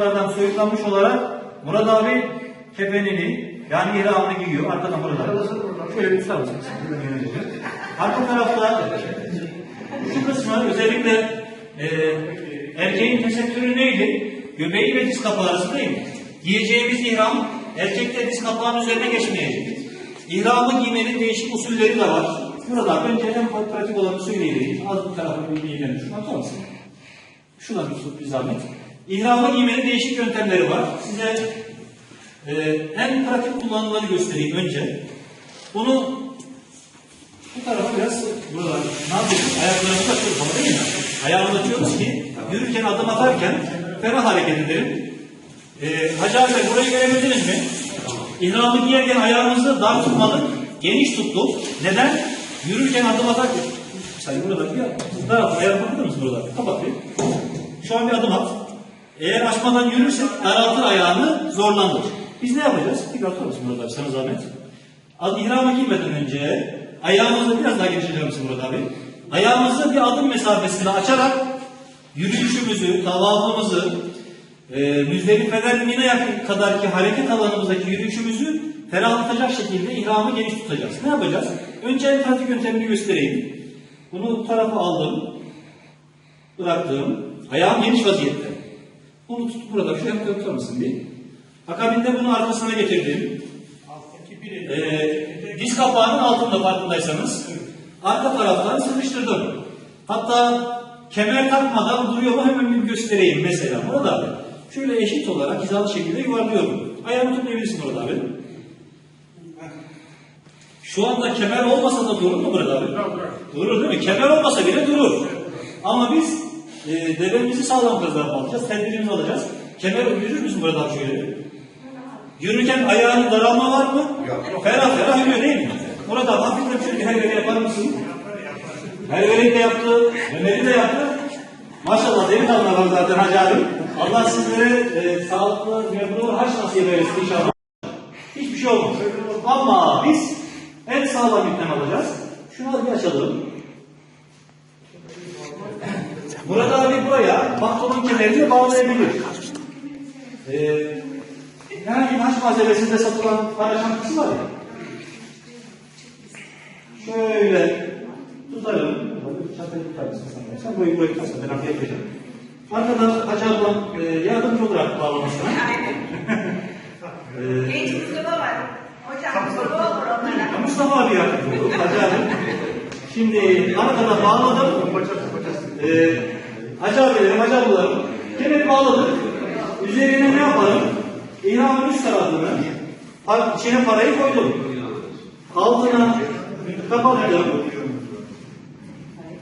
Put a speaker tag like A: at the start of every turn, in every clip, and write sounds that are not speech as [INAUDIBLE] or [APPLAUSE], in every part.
A: Bunlardan soyutlanmış olarak Murat abi kefenini yani ihramını giyiyor. Arkadan burada. Şöyle bir tutar mısınız? Arka tarafta şu kısmı özellikle e, erkeğin tesettürü neydi? Göbeği ve diz kapağı arası değil mi? Giyeceğimiz ihram erkekte diz kapağının üzerine geçmeyecek. İhramı giymenin değişik usulleri de var. Burada önce en pratik olanı söyleyeyim. Az bir tarafını bilgilerini şuna tutar mısın? Şuna bir bir zahmet. İhramı giymenin değişik yöntemleri var. Size e, en pratik kullanımları göstereyim önce. Bunu bu tarafa biraz buralar. Ne yapıyoruz? Ayaklarımızı açıyoruz ama değil mi? Ayağımızı açıyoruz ki yürürken adım atarken ferah hareket edelim. E, Hacı abi burayı görebildiniz mi? İhramı giyerken ayağımızı dar tutmadık, geniş tuttuk. Neden? Yürürken adım atarken Sayın burada bir dar at. Ayağını kapatır mısın burada? Kapat bir. Şu an bir adım at. Eğer açmadan yürürsek daraltır ayağını zorlandır. Biz ne yapacağız? Tekrar tutar mısın burada abi? Sana zahmet. Ad ihrama girmeden önce ayağımızı biraz daha genişletir misin burada abi? Ayağımızı bir adım mesafesinde açarak yürüyüşümüzü, tavafımızı, e, Müzdelifeler Mina yakın kadarki hareket alanımızdaki yürüyüşümüzü ferahlatacak şekilde ihramı geniş tutacağız. Ne yapacağız? Önce en pratik yöntemini göstereyim. Bunu bu tarafa aldım. Bıraktım. Ayağım geniş vaziyette. Bunu tut burada. Şu yaptığım tutar mısın bir? Akabinde bunu arkasına getirdim. Ee, diz kapağının altında farkındaysanız arka taraftan sıkıştırdım. Hatta kemer takmadan duruyor mu hemen bir göstereyim mesela. Burada şöyle eşit olarak hizalı şekilde yuvarlıyorum. Ayağımı tutmayabilirsin orada abi. Şu anda kemer olmasa da durur mu burada abi? Durur değil mi? Kemer olmasa bile durur. Ama biz e, devemizi sağlam kazanıp alacağız. Tedbirimizi alacağız. Kemer yürür müsün burada abi şöyle? Yürürken ayağının daralma var mı? Yok. Ferah ferah yürüyor değil mi? Burada hafiften şöyle her yapar mısın? Her de yaptı, Ömer'i de yaptı. Maşallah deli var zaten Hacı abi. Allah sizlere e, sağlıklı, memnun, haç nasip eylesin inşallah. Hiçbir şey olmaz. Ama biz en sağlam ipten alacağız. Şunu bir açalım. Murat abi buraya pantolon kemerini bağlayabilir. Ee, herhangi bir haç malzemesinde satılan para şantisi var ya. Şöyle tutarım. Çantayı tutar mısın sen? Burayı burayı tutarsan ben arkaya yapacağım. Arkadan Hacı ablam e, yardımcı olarak bağlamasına. [LAUGHS] e,
B: Genç Mustafa var. Hocam Mustafa olur onlara.
A: Mustafa abi yardımcı oldu. Hacı abi. Şimdi arkada bağladım. Ee, Hacı abilerim, Hacı ablalarım. Kemeri bağladık. Üzerine ne yapalım? İhramın üst tarafını içine parayı koydum. Altına kapattım.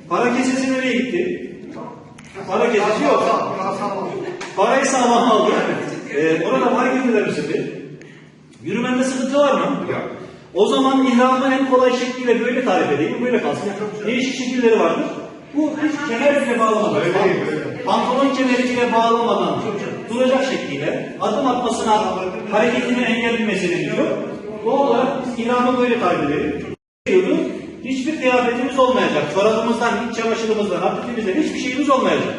A: Para kesesi nereye gitti? Para kesesi yok. Parayı sağlam aldım. Ee, orada fark misin bir? Yürümende sıkıntı var mı? Yok. O zaman ihramı en kolay şekliyle böyle tarif edeyim. Böyle kalsın. Değişik şekilleri vardır. Bu hiç kemer bile bağlamadan, pantolon kemeri bile bağlamadan duracak şekliyle adım atmasına, hareketini engellemesini diyor. Doğal olarak biz ihramı böyle tarif edelim. Diyordu. Hiçbir kıyafetimiz olmayacak. Çorabımızdan, iç çamaşırımızdan, aktifimizden hiçbir şeyimiz olmayacak.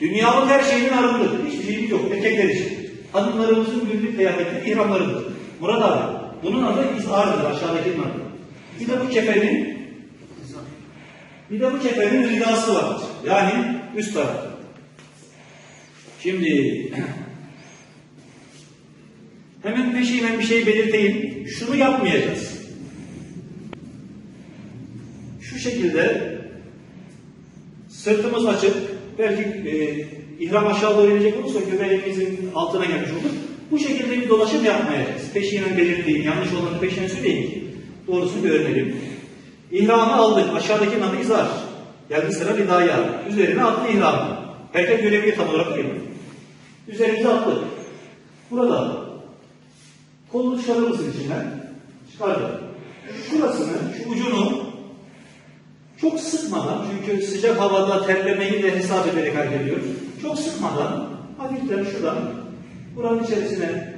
A: Dünyalık her şeyin arındır. Hiçbir şeyimiz yok. Erkekler için. Hanımlarımızın günlük kıyafeti ihramlarıdır. Murat abi, bunun adı izhardır aşağıdakinin adı. Bir de bu kefenin bir de bu kefenin ridası var. Yani üst tarafı. Şimdi [CLEARS THROAT] hemen peşinden bir şey belirteyim. Şunu yapmayacağız. Şu şekilde sırtımız açık. Belki e, ihram aşağı doğru inecek olursa göbeğimizin altına gelmiş olur. Bu şekilde bir dolaşım yapmayacağız. Peşinen belirteyim. Yanlış olanı peşinen söyleyeyim. Doğrusunu öğrenelim. İhramı aldık. Aşağıdaki adı izar. Geldi sıra ridaya. Üzerine attı ihramı. Herkes görebilir tam olarak değil mi? Üzerimize attık. Burada kolunu çıkarır mısın içinden? Çıkardı. Şurasını, şu ucunu çok sıkmadan, çünkü sıcak havada terlemeyi de hesap ederek hareket ediyoruz. Çok sıkmadan, hafiften şuradan, buranın içerisine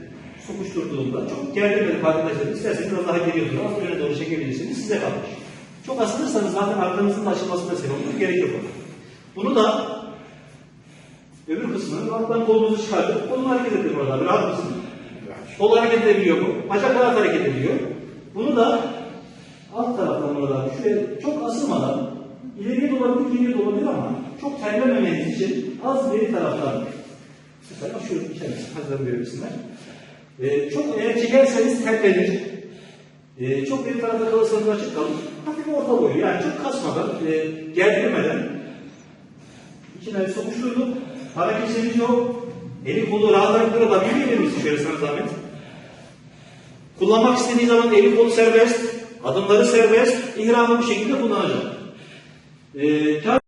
A: sokuşturduğunda, çok gerdirmedi farkındaysanız, isterseniz biraz daha doğru, az öne doğru çekebilirsiniz, size kalmış. Çok asılırsanız zaten arkanızın da açılmasına sebep olur, gerek yok. ona. Bunu da Öbür kısmını alttan kolumuzu çıkartıp kolunu hareket ettir burada. Rahat mısın? Kol hareket edebiliyor bu. Bacak rahat hareket ediyor. Bunu da alt taraftan burada şöyle çok asılmadan ileriye de olabilir, geriye de olabilir ama çok terlememeniz için az geri taraftan mesela şu içerisinde hazır verirsinler. Ee, çok eğer çekerseniz terlenir. Ee, çok geri tarafta kalırsanız açık kalır. Hafif orta boyu yani çok kasmadan, e, gerdirmeden İçine sokuşturduk. Hareketsizlik yok. Eli kolu rahat hareket edebilir misin şöyle sana zahmet? Kullanmak istediği zaman eli kolu serbest, adımları serbest, ihramı bu şekilde kullanacak. Ee,